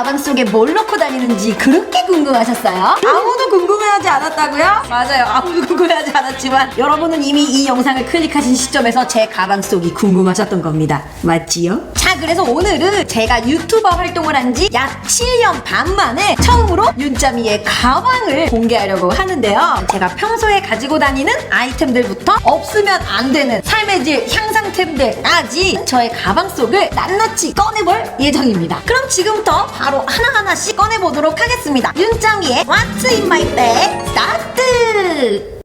가방 속에 뭘 넣고 다니는지 그렇게 궁금하셨어요? 아무도 궁금해하지 않았다고요? 맞아요 아무도 궁금해하지 않았지만 여러분은 이미 이 영상을 클릭하신 시점에서 제 가방 속이 궁금하셨던 겁니다 맞지요? 자 그래서 오늘은 제가 유튜버 활동을 한 지 약 7년 반 만에 처음으로 윤짜미의 가방을 공개하려고 하는데요 제가 평소에 가지고 다니는 아이템들부터 없으면 안 되는 삶의 질 향상템들까지 저의 가방 속을 낱낱이 꺼내볼 예정입니다. 그럼 지금부터 바로 하나하나씩 꺼내보도록 하겠습니다. 윤짱이의 What's in my bag 스타트!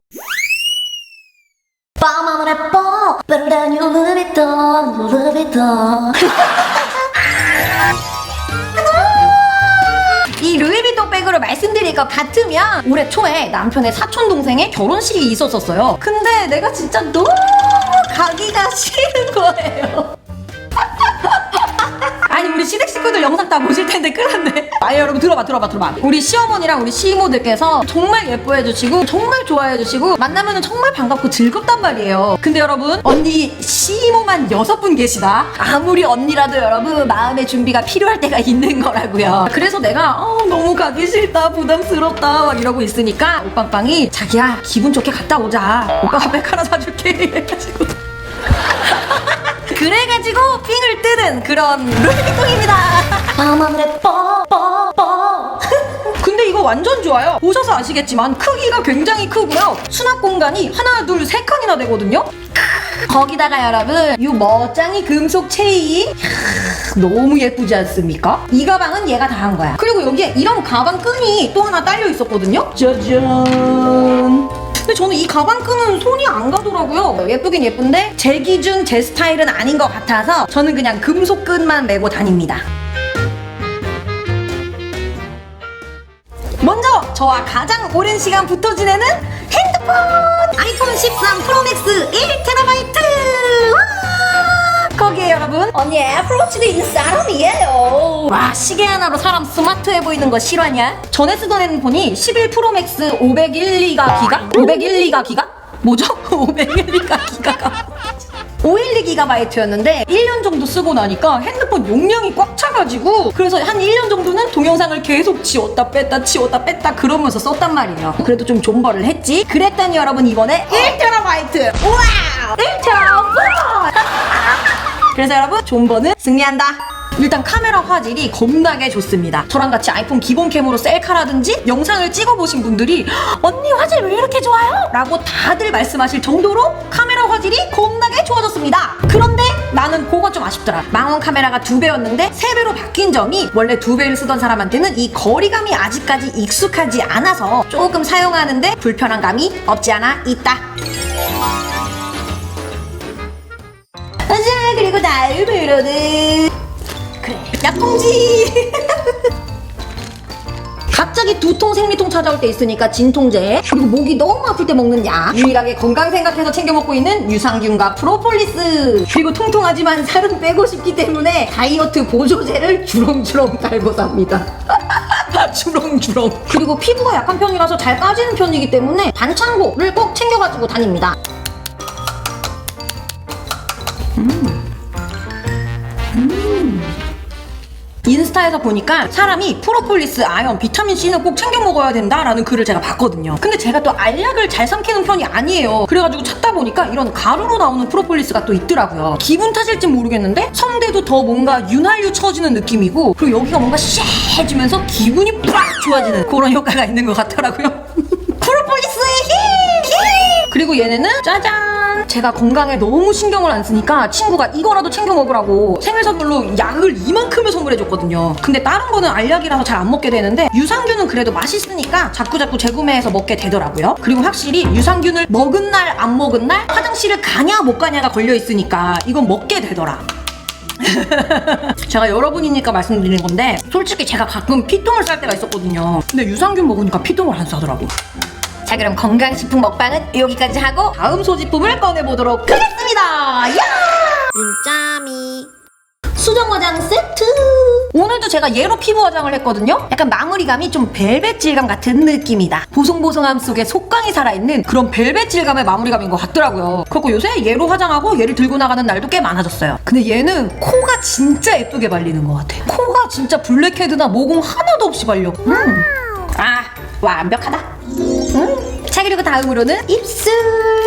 빠르다뉴 루비통 루비통 이 루이비통 백으로 말씀드릴 것 같으면 올해 초에 남편의 사촌 동생의 결혼식이 있었었어요. 근데 내가 진짜 너무 가기가 싫은 거예요. 아니 우리 시댁 식구들 영상 다 보실 텐데 큰일났네. 아니 여러분 들어봐 들어봐 들어봐. 우리 시어머니랑 우리 시이모들께서 정말 예뻐해 주시고 정말 좋아해 주시고 만나면은 정말 반갑고 즐겁단 말이에요. 근데 여러분 언니 시이모만 여섯 분 계시다. 아무리 언니라도 여러분 마음의 준비가 필요할 때가 있는 거라고요. 그래서 내가 어, 너무 가기 싫다 부담스럽다 막 이러고 있으니까 오빵빵이 자기야 기분 좋게 갔다 오자. 오빠가 백 하나 사줄게 그래가지고 삥을 뜨는 그런 루이비통입니다. 밤하늘에 뻐뻐뻐. 근데 이거 완전 좋아요. 보셔서 아시겠지만 크기가 굉장히 크고요. 수납 공간이 하나, 둘, 세 칸이나 되거든요. 거기다가 여러분 이 멋쟁이 금속 체인 너무 예쁘지 않습니까? 이 가방은 얘가 다 한 거야. 그리고 여기에 이런 가방 끈이 또 하나 딸려 있었거든요. 짜잔. 근데 저는 이 가방 끈은 손이 안 가더라고요. 예쁘긴 예쁜데 제 기준 제 스타일은 아닌 것 같아서 저는 그냥 금속 끈만 메고 다닙니다. 먼저 저와 가장 오랜 시간 붙어 지내는 핸드폰 아이폰 13 프로맥스 1TB 거기에 여러분 언니 애플워치도 있는 사람이에요 와 시계 하나로 사람 스마트해 보이는 거 실화냐? 전에 쓰던 핸드폰이 11 프로맥스 512가 기가? 512가 기가? 뭐죠? 512가 기가가 512GB였는데 1년 정도 쓰고 나니까 핸드폰 용량이 꽉 차가지고 그래서 한 1년 정도는 동영상을 계속 지웠다 뺐다 지웠다 뺐다 그러면서 썼단 말이에요 그래도 좀 존버를 했지 그랬더니 여러분 이번에 1TB 와우 1TB 그래서 여러분 존버는 승리한다 일단 카메라 화질이 겁나게 좋습니다. 저랑 같이 아이폰 기본 캠으로 셀카라든지 영상을 찍어보신 분들이 언니 화질 왜 이렇게 좋아요? 라고 다들 말씀하실 정도로 카메라 화질이 겁나게 좋아졌습니다. 그런데 나는 그거 좀 아쉽더라. 망원 카메라가 두 배였는데 세 배로 바뀐 점이 원래 두 배를 쓰던 사람한테는 이 거리감이 아직까지 익숙하지 않아서 조금 사용하는데 불편한 감이 없지 않아 있다. 그리고 다음으로는 그래 약통지. 갑자기 두통 생리통 찾아올 때 있으니까 진통제. 그리고 목이 너무 아플 때 먹는 약 유일하게 건강 생각해서 챙겨 먹고 있는 유산균과 프로폴리스. 그리고 통통하지만 살은 빼고 싶기 때문에 다이어트 보조제를 주렁주렁 달고 삽니다. 주렁주렁. 그리고 피부가 약한 편이라서 잘 까지는 편이기 때문에 반창고를 꼭 챙겨가지고 다닙니다 인스타에서 보니까 사람이 프로폴리스, 아연, 비타민C는 꼭 챙겨 먹어야 된다라는 글을 제가 봤거든요. 근데 제가 또 알약을 잘 삼키는 편이 아니에요. 그래가지고 찾다 보니까 이런 가루로 나오는 프로폴리스가 또 있더라고요. 기분 탓일진 모르겠는데 성대도 더 뭔가 윤활유 처지는 느낌이고 그리고 여기가 뭔가 쎄해지면서 기분이 빡 좋아지는 그런 효과가 있는 것 같더라고요. 그리고 얘네는 짜잔! 제가 건강에 너무 신경을 안 쓰니까 친구가 이거라도 챙겨 먹으라고 생일 선물로 약을 이만큼을 선물해줬거든요. 근데 다른 거는 알약이라서 잘 안 먹게 되는데 유산균은 그래도 맛있으니까 자꾸자꾸 재구매해서 먹게 되더라고요. 그리고 확실히 유산균을 먹은 날 안 먹은 날 화장실을 가냐 못 가냐가 걸려 있으니까 이건 먹게 되더라. 제가 여러분이니까 말씀드리는 건데 솔직히 제가 가끔 피똥을 쌀 때가 있었거든요. 근데 유산균 먹으니까 피똥을 안 싸더라고. 자 그럼 건강식품 먹방은 여기까지 하고 다음 소지품을 꺼내보도록 하겠습니다. 야! 윤짜미. 수정 화장 세트. 오늘도 제가 얘로 피부 화장을 했거든요. 약간 마무리감이 좀 벨벳 질감 같은 느낌이다. 보송보송함 속에 속광이 살아있는 그런 벨벳 질감의 마무리감인 것 같더라고요. 그리고 요새 얘로 화장하고 얘를 들고 나가는 날도 꽤 많아졌어요. 근데 얘는 코가 진짜 예쁘게 발리는 것 같아. 코가 진짜 블랙헤드나 모공 하나도 없이 발려. 음. 아 완벽하다. 음. 자 그리고 다음으로는 입술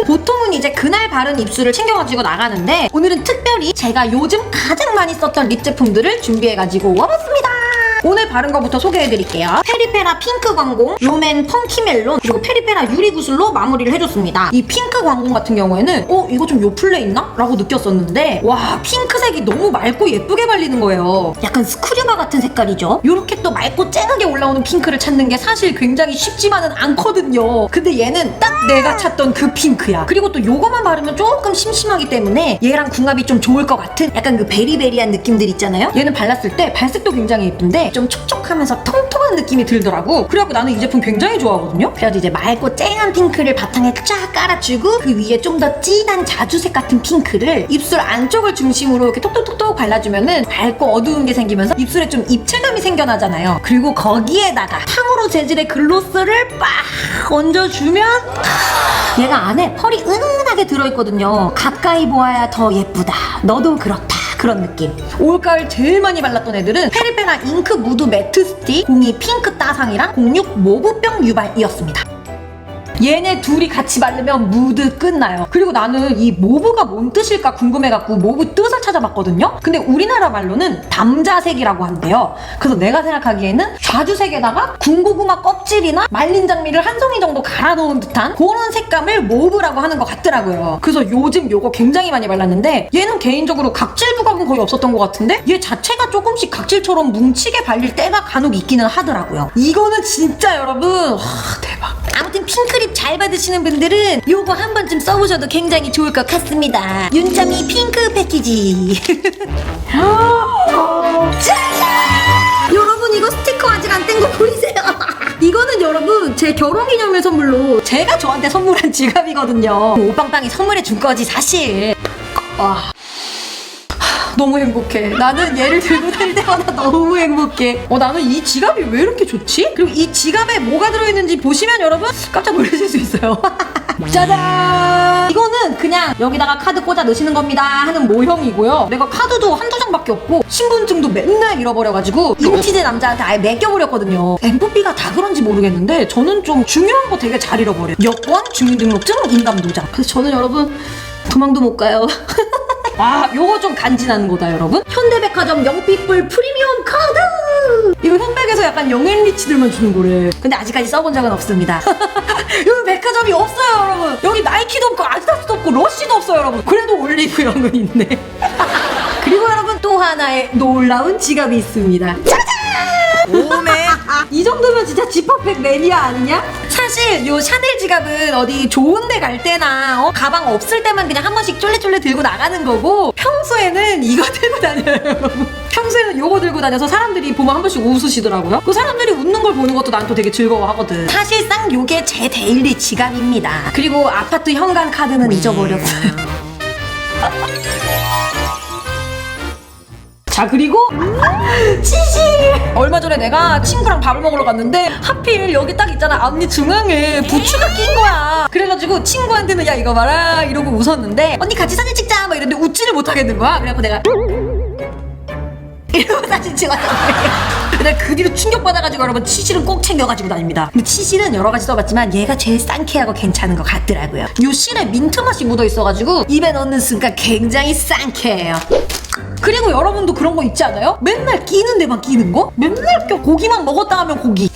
보통은 이제 그날 바른 입술을 챙겨가지고 나가는데 오늘은 특별히 제가 요즘 가장 많이 썼던 립 제품들을 준비해가지고 와봤습니다 오늘 바른 거부터 소개해드릴게요. 페리페라 핑크 광공 롬앤 펑키멜론 그리고 페리페라 유리 구슬로 마무리를 해줬습니다. 이 핑크 광공 같은 경우에는 어 이거 좀 요플레 있나? 라고 느꼈었는데 와 핑크색이 너무 맑고 예쁘게 발리는 거예요. 약간 스크류바 같은 색깔이죠? 요렇게 또 맑고 쨍하게 올라오는 핑크를 찾는 게 사실 굉장히 쉽지만은 않거든요. 근데 얘는 딱 내가 찾던 그 핑크야. 그리고 또 요거만 바르면 조금 심심하기 때문에 얘랑 궁합이 좀 좋을 것 같은 약간 그 베리베리한 느낌들 있잖아요? 얘는 발랐을 때 발색도 굉장히 예쁜데 좀 촉촉하면서 통통한 느낌이 들더라고 그래갖고 나는 이 제품 굉장히 좋아하거든요 그래서 이제 맑고 쨍한 핑크를 바탕에 쫙 깔아주고 그 위에 좀 더 진한 자주색 같은 핑크를 입술 안쪽을 중심으로 이렇게 톡톡톡톡 발라주면은 밝고 어두운 게 생기면서 입술에 좀 입체감이 생겨나잖아요 그리고 거기에다가 탕후루 재질의 글로스를 빡 얹어주면 얘가 안에 펄이 은은하게 들어있거든요. 가까이 보아야 더 예쁘다. 너도 그렇다. 그런 느낌. 올가을 제일 많이 발랐던 애들은 페리페라 잉크 무드 매트 스틱 02 핑크 따상이랑 06 모브병 유발이었습니다. 얘네 둘이 같이 바르면 무드 끝나요. 그리고 나는 이 모브가 뭔 뜻일까 궁금해갖고 모브 뜻을 찾아봤거든요. 근데 우리나라 말로는 담자색이라고 한대요. 그래서 내가 생각하기에는 자주색에다가 군고구마 껍질이나 말린 장미를 한 송이 정도 갈아 넣은 듯한 그런 색감을 모브라고 하는 것 같더라고요. 그래서 요즘 요거 굉장히 많이 발랐는데 얘는 개인적으로 각질 부각은 거의 없었던 것 같은데 얘 자체가 조금씩 각질처럼 뭉치게 발릴 때가 간혹 있기는 하더라고요. 이거는 진짜 여러분 와, 대박. 아무튼 핑크립 잘 받으시는 분들은 요거 한 번쯤 써보셔도 굉장히 좋을 것 같습니다. 윤정이 핑크 패키지. 여러분 이거 스티커 아직 안 뗀 거 보이세요? 이거는 여러분 제 결혼기념일 선물로 제가 저한테 선물한 지갑이거든요. 오빵빵이 선물해 준 거지 사실. 와. 너무 행복해. 나는 얘를 들고 다닐 때마다 너무 행복해. 어, 나는 이 지갑이 왜 이렇게 좋지? 그리고 이 지갑에 뭐가 들어있는지 보시면 여러분 깜짝 놀라실 수 있어요. 짜잔! 이거는 그냥 여기다가 카드 꽂아 넣으시는 겁니다 하는 모형이고요. 내가 카드도 한두 장밖에 없고 신분증도 맨날 잃어버려가지고 인티제 남자한테 아예 맡겨버렸거든요. MFP가 다 그런지 모르겠는데 저는 좀 중요한 거 되게 잘 잃어버려요. 여권, 주민등록증, 인감도장. 그래서 저는 여러분 도망도 못 가요. 아, 요거 좀 간지나는 거다, 여러분. 현대백화점 영피뿔 프리미엄 카드! 이거 현백에서 약간 영앤리치들만 주는 거래. 근데 아직까지 써본 적은 없습니다. 여기 백화점이 없어요, 여러분. 여기 나이키도 없고, 아디다스도 없고, 러쉬도 없어요, 여러분. 그래도 올리브영은 있네. 그리고 여러분, 또 하나의 놀라운 지갑이 있습니다. 오메 이 정도면 진짜 지퍼백 매니아 아니냐? 사실 요 샤넬 지갑은 어디 좋은 데 갈 때나 어, 가방 없을 때만 그냥 한 번씩 쫄래쫄래 들고 나가는 거고 평소에는 이거 들고 다녀요. 평소에는 요거 들고 다녀서 사람들이 보면 한 번씩 웃으시더라고요. 그 사람들이 웃는 걸 보는 것도 난 또 되게 즐거워하거든. 사실상 요게 제 데일리 지갑입니다. 그리고 아파트 현관 카드는 잊어버렸어요 자 그리고 치실 얼마 전에 내가 친구랑 밥을 먹으러 갔는데 하필 여기 딱 있잖아. 앞니 중앙에 부추가 낀 거야. 그래가지고 친구한테는 야 이거 봐라 이러고 웃었는데 언니 같이 사진 찍자 막 이랬는데 웃지를 못하겠는 거야. 그래갖고 내가 이러고 사진 찍었잖아요 근데 그 뒤로 충격받아가지고 여러분 치실은 꼭 챙겨가지고 다닙니다. 근데 치실은 여러 가지 써봤지만 얘가 제일 상쾌하고 괜찮은 것 같더라고요. 요 실에 민트 맛이 묻어 있어가지고 입에 넣는 순간 굉장히 상쾌해요 그리고 여러분도 그런 거 있지 않아요? 맨날 끼는 데만 끼는 거? 맨날 껴 고기만 먹었다 하면 고기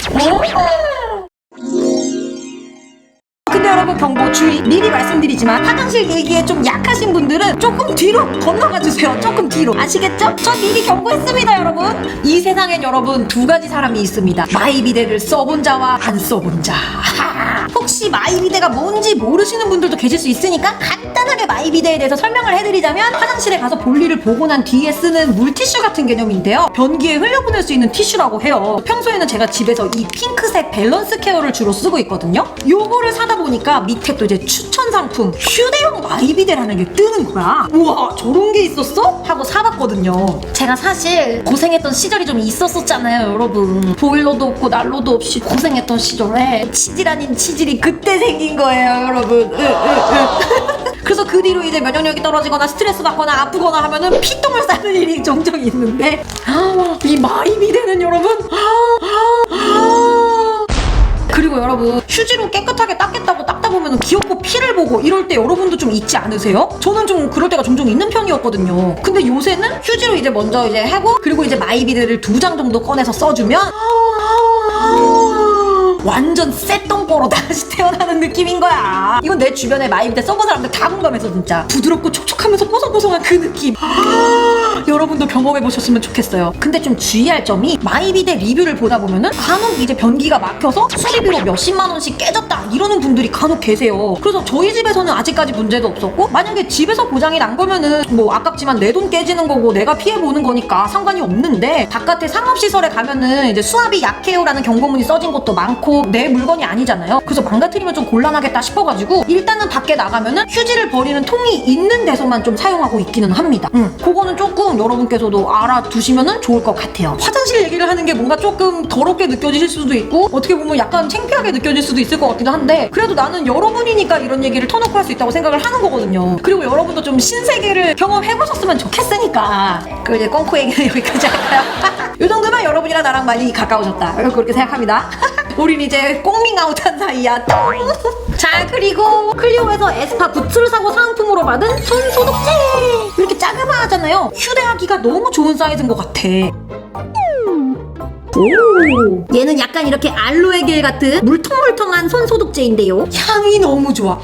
근데 여러분 경고 주의 미리 말씀드리지만 화장실 얘기에 좀 약하신 분들은 조금 뒤로 건너가 주세요 조금 뒤로 아시겠죠? 저 미리 경고했습니다 여러분 이 세상엔 여러분 두 가지 사람이 있습니다 마이 비데를 써본 자와 안 써본 자. 혹시 마이비데가 뭔지 모르시는 분들도 계실 수 있으니까 간단하게 마이비데에 대해서 설명을 해드리자면 화장실에 가서 볼일을 보고 난 뒤에 쓰는 물티슈 같은 개념인데요. 변기에 흘려보낼 수 있는 티슈라고 해요. 평소에는 제가 집에서 이 핑크색 밸런스 케어를 주로 쓰고 있거든요. 요거를 사다 보니까 밑에 또 이제 추천 상품 휴대용 마이비데라는 게 뜨는 거야. 우와 저런 게 있었어? 하고 사봤거든요. 제가 사실 고생했던 시절이 좀 있었었잖아요, 여러분. 보일러도 없고 난로도 없이 고생했던 시절에 치질 아닌 치 질이 그때 생긴 거예요, 여러분. 그래서 그 뒤로 이제 면역력이 떨어지거나 스트레스 받거나 아프거나 하면은 피똥을 싸는 일이 종종 있는데 아, 이 마이비데는 여러분 아, 아, 아. 그리고 여러분 휴지로 깨끗하게 닦겠다고 닦다 보면 귀엽고 피를 보고 이럴 때 여러분도 좀 있지 않으세요? 저는 좀 그럴 때가 종종 있는 편이었거든요. 근데 요새는 휴지로 이제 먼저 이제 하고 그리고 이제 마이비드를 두 장 정도 꺼내서 써주면 완전 쇳똥보로 다시 태어나는 느낌인 거야. 이건 내 주변에 마이비드 써본 사람들 다 공감해서 진짜 부드럽고 촉촉하면서 뽀송뽀송한 그 느낌. 여러분도 경험해 보셨으면 좋겠어요. 근데 좀 주의할 점이 마이비데 리뷰를 보다 보면은 간혹 이제 변기가 막혀서 수리비로 몇십만 원씩 깨졌다 이러는 분들이 간혹 계세요. 그래서 저희 집에서는 아직까지 문제도 없었고 만약에 집에서 고장이 난 거면은 뭐 아깝지만 내 돈 깨지는 거고 내가 피해 보는 거니까 상관이 없는데 바깥에 상업시설에 가면은 이제 수압이 약해요라는 경고문이 써진 것도 많고 내 물건이 아니잖아요. 그래서 망가뜨리면 좀 곤란하겠다 싶어가지고 일단은 밖에 나가면은 휴지를 버리는 통이 있는 데서만 좀 사용하고 있기는 합니다. 음, 그거는 조금 여러분께서도 알아두시면은 좋을 것 같아요. 화장실 얘기를 하는 게 뭔가 조금 더럽게 느껴지실 수도 있고 어떻게 보면 약간 창피하게 느껴질 수도 있을 것 같기도 한데 그래도 나는 여러분이니까 이런 얘기를 터놓고 할 수 있다고 생각을 하는 거거든요. 그리고 여러분도 좀 신세계를 경험해보셨으면 좋겠으니까 그 이제 꽁코 얘기는 여기까지 할까요? 이 정도면 여러분이랑 나랑 많이 가까워졌다. 그렇게 생각합니다. 우린 이제 꽁밍아웃한 사이야. 자 그리고 클리오에서 에스파 굿즈를 사고 상품으로 받은 손 소독제 이렇게 자그마하잖아요. 휴대하기가 너무 좋은 사이즈인 것 같아. 오 얘는 약간 이렇게 알로에 겔 같은 물텅물텅한 손 소독제인데요. 향이 너무 좋아.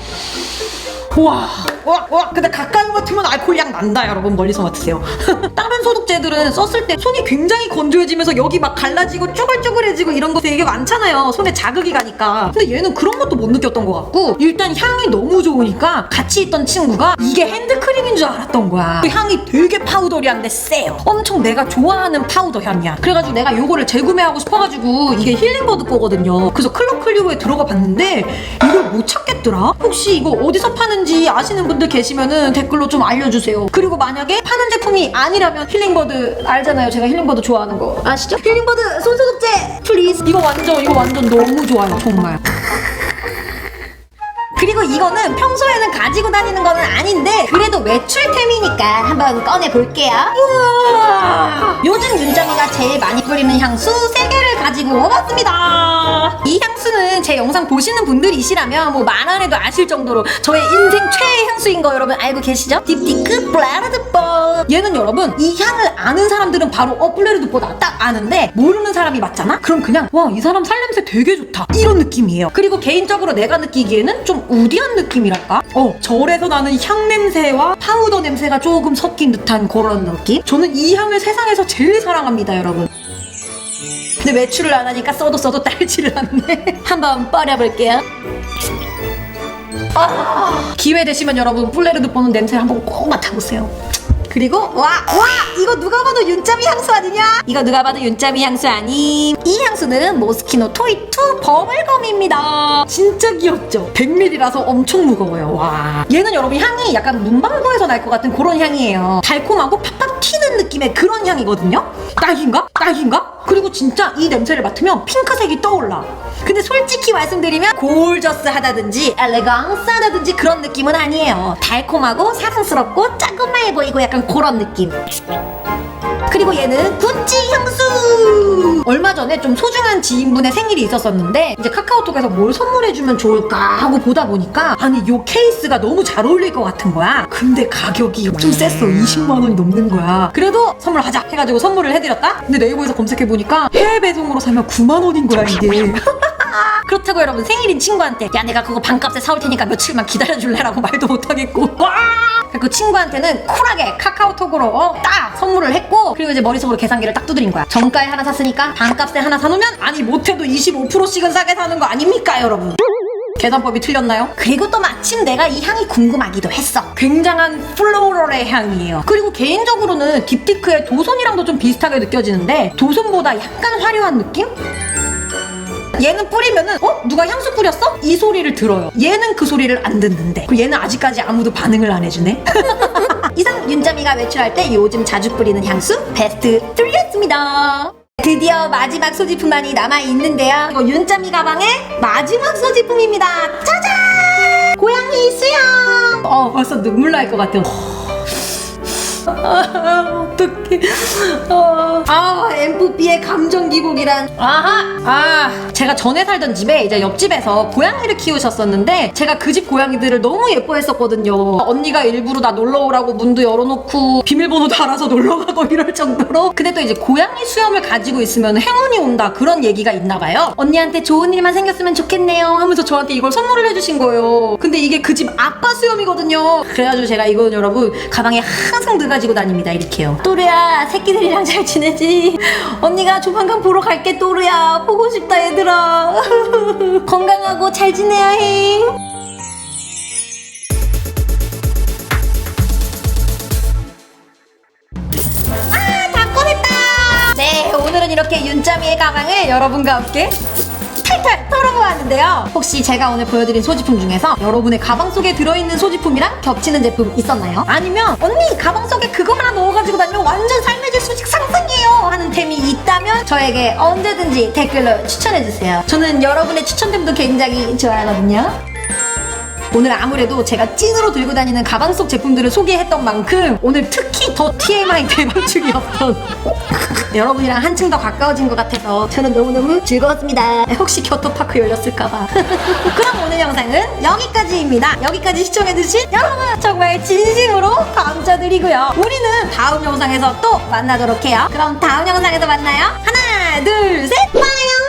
와, 와, 와, 근데 가까이 맡으면 알코올 향 난다, 여러분. 멀리서 맡으세요. 다른 소독제들은 썼을 때 손이 굉장히 건조해지면서 여기 막 갈라지고 쭈글쭈글해지고 이런 거 되게 많잖아요. 손에 자극이 가니까. 근데 얘는 그런 것도 못 느꼈던 것 같고, 일단 향이 너무 좋으니까 같이 있던 친구가 이게 핸드크림인 줄 알았던 거야. 그 향이 되게 파우더리한데 세요. 엄청 내가 좋아하는 파우더 향이야. 그래가지고 내가 요거를 재구매하고 싶어가지고 이게 힐링버드 거거든요. 그래서 클럽 클리오에 들어가 봤는데 이걸 못 찾겠더라? 혹시 이거 어디서 파는 지 아시는 분들 계시면은 댓글로 좀 알려주세요. 그리고 만약에 파는 제품이 아니라면 힐링버드 알잖아요. 제가 힐링버드 좋아하는 거 아시죠? 힐링버드 손소독제 플리즈. 이거 완전 이거 완전 너무 좋아요. 정말. 그리고 이거는 평소에는 가지고 다니는 거는 아닌데 그래도 외출템이니까 한번 꺼내 볼게요. 우와! 요즘 윤정이가 제일 많이 뿌리는 향수 3개를 가지고 와봤습니다. 이 향수는 제 영상 보시는 분들이시라면 뭐말안 해도 아실 정도로 저의 인생 최애 향수인 거 여러분 알고 계시죠? 딥디크 블라르드뽀 얘는 여러분 이 향을 아는 사람들은 바로 어 블라르드뽀다 딱 아는데 모르는 사람이 맞잖아? 그럼 그냥 와 이 사람 살냄새 되게 좋다 이런 느낌이에요. 그리고 개인적으로 내가 느끼기에는 좀 우디한 느낌이랄까? 어 절에서 나는 향 냄새와 파우더 냄새가 조금 섞인 듯한 그런 느낌? 저는 이 향을 세상에서 제일 사랑합니다 여러분. 근데 외출을 안 하니까 써도 써도 딸지를 않네. 한번 뿌려볼게요. 아, 기회 되시면 여러분 플레르드 보는 냄새를 한번 꼭 맡아보세요. 그리고 와! 와! 이거 누가 봐도 윤짜미 향수 아니냐? 이거 누가 봐도 윤짜미 향수 아님. 이 향수는 모스키노 토이2 버블검입니다. 진짜 귀엽죠? 100ml라서 엄청 무거워요. 와. 얘는 여러분 향이 약간 문방구에서 날 것 같은 그런 향이에요. 달콤하고 팍팍 튀는 느낌의 그런 향이거든요. 딸기인가? 딸기인가? 그리고 진짜 이 냄새를 맡으면 핑크색이 떠올라. 근데 솔직히 말씀드리면 골저스하다든지 엘레강스하다든지 그런 느낌은 아니에요. 달콤하고 사랑스럽고 짜금마해 보이고 약간 그런 느낌. 그리고 얘는 구찌 향수! 얼마 전에 좀 소중한 지인분의 생일이 있었었는데 이제 카카오톡에서 뭘 선물해주면 좋을까 하고 보다 보니까 아니 요 케이스가 너무 잘 어울릴 것 같은 거야. 근데 가격이 좀 셌어. 20만 원이 넘는 거야. 그래도 선물하자 해가지고 선물을 해드렸다? 근데 네이버에서 검색해보니까 해외 배송으로 사면 9만 원인 거야 이게. 그렇다고 여러분 생일인 친구한테 야 내가 그거 반값에 사올 테니까 며칠만 기다려줄래라고 말도 못하겠고 와! 그 친구한테는 쿨하게 카카오톡으로 어, 딱 선물을 했고 그리고 이제 머릿속으로 계산기를 딱 두드린 거야 정가에 하나 샀으니까 반값에 하나 사놓으면 아니 못해도 25%씩은 싸게 사는 거 아닙니까 여러분 계산법이 틀렸나요? 그리고 또 마침 내가 이 향이 궁금하기도 했어. 굉장한 플로럴의 향이에요. 그리고 개인적으로는 딥티크의 도손이랑도 좀 비슷하게 느껴지는데 도손보다 약간 화려한 느낌? 얘는 뿌리면은 어? 누가 향수 뿌렸어? 이 소리를 들어요. 얘는 그 소리를 안 듣는데. 그리고 얘는 아직까지 아무도 반응을 안 해주네. 이상 윤자미가 외출할 때 요즘 자주 뿌리는 향수 베스트 3였습니다. 드디어 마지막 소지품만이 남아있는데요. 이거 윤자미 가방의 마지막 소지품입니다. 짜잔! 고양이 수염! 어, 벌써 눈물 날 것 같아요. 아, 어떡해. 아, 아, 엠프피의 감정 기복이란. 아하! 아, 제가 전에 살던 집에 이제 옆집에서 고양이를 키우셨었는데, 제가 그 집 고양이들을 너무 예뻐했었거든요. 언니가 일부러 나 놀러 오라고 문도 열어놓고, 비밀번호도 알아서 놀러 가고 이럴 정도로. 근데 또 이제 고양이 수염을 가지고 있으면 행운이 온다. 그런 얘기가 있나 봐요. 언니한테 좋은 일만 생겼으면 좋겠네요. 하면서 저한테 이걸 선물을 해주신 거예요. 근데 이게 그 집 아빠 수염이거든요. 그래가지고 제가 이거는 여러분, 가방에 항상 들가지고 다닙니다. 이렇게요. 또르야, 새끼들이랑 잘 지내지? 언니가 조만간 보러 갈게, 또르야. 보고 싶다, 얘들아. 건강하고 잘 지내야 해. 아, 다 꺼냈다! 네, 오늘은 이렇게 윤짜미의 가방을 여러분과 함께 탈탈 털어보았는데요. 혹시 제가 오늘 보여드린 소지품 중에서 여러분의 가방 속에 들어있는 소지품이랑 겹치는 제품 있었나요? 아니면 언니 가방 속에 그거 하나 넣어가지고 다니면 완전 삶의 질 수직 상승이에요 하는 템이 있다면 저에게 언제든지 댓글로 추천해주세요. 저는 여러분의 추천템도 굉장히 좋아하거든요. 오늘 아무래도 제가 찐으로 들고 다니는 가방 속 제품들을 소개했던 만큼 오늘 특히 더 TMI 대방출이었던 여러분이랑 한층 더 가까워진 것 같아서 저는 너무너무 즐거웠습니다. 혹시 교토파크 열렸을까봐. 그럼 오늘 영상은 여기까지입니다. 여기까지 시청해주신 여러분 정말 진심으로 감사드리고요. 우리는 다음 영상에서 또 만나도록 해요. 그럼 다음 영상에서 만나요. 하나, 둘, 셋, 빠요!